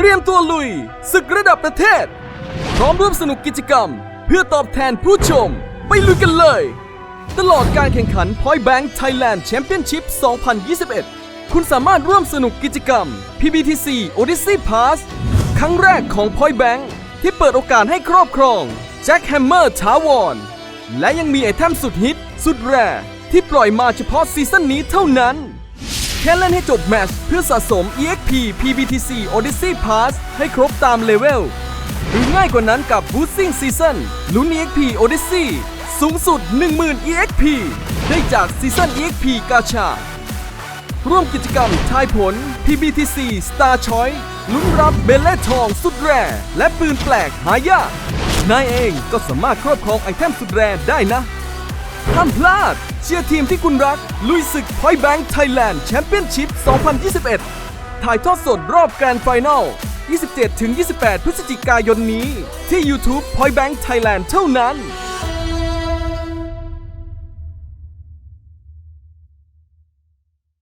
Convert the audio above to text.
เตรียมตัวลุยศึกระดับประเทศ พร้อมร่วมสนุกกิจกรรม เพื่อตอบแทนผู้ชม ไปลุยกันเลย ตลอดการแข่งขัน Point Bank Thailand Championship 2021 คุณสามารถร่วมสนุกกิจกรรม PBTC Odyssey Pass ครั้งแรกของ Point Bank ที่เปิดโอกาสให้ครอบครองแจ็คแฮมเมอร์ถาวรและยังมีไอเทมสุดฮิต สุดแรร์ที่ปล่อยมาเฉพาะซีซั่นนี้เท่านั้น แค่เล่นให้จบแมตช์เพื่อสะสม EXP PBTC Odyssey Pass ให้ครบตามเลเวล หรือง่ายกว่านั้นกับ Boosting Season ลุ้น EXP Odyssey สูงสุด 10,000 EXP ได้จาก Season EXP กาชา ร่วมกิจกรรมทายผล PBTC Star Choice ลุ้นรับเบลเล่ทองสุดแรร์และปืนแปลกหายากนายเองก็สามารถครอบครองไอเทมสุดแรร์ได้นะ ห้ามพลาด เชียร์ทีมที่คุณรัก ลุยศึกพอยแบงค์ไทยแลนด์แชมเปี้ยนชิพ 2021 ถ่ายทอดสดรอบแกรนด์ไฟนอล 27-28 พฤศจิกายนนี้ ที่ YouTube Point Bank Thailand เท่านั้น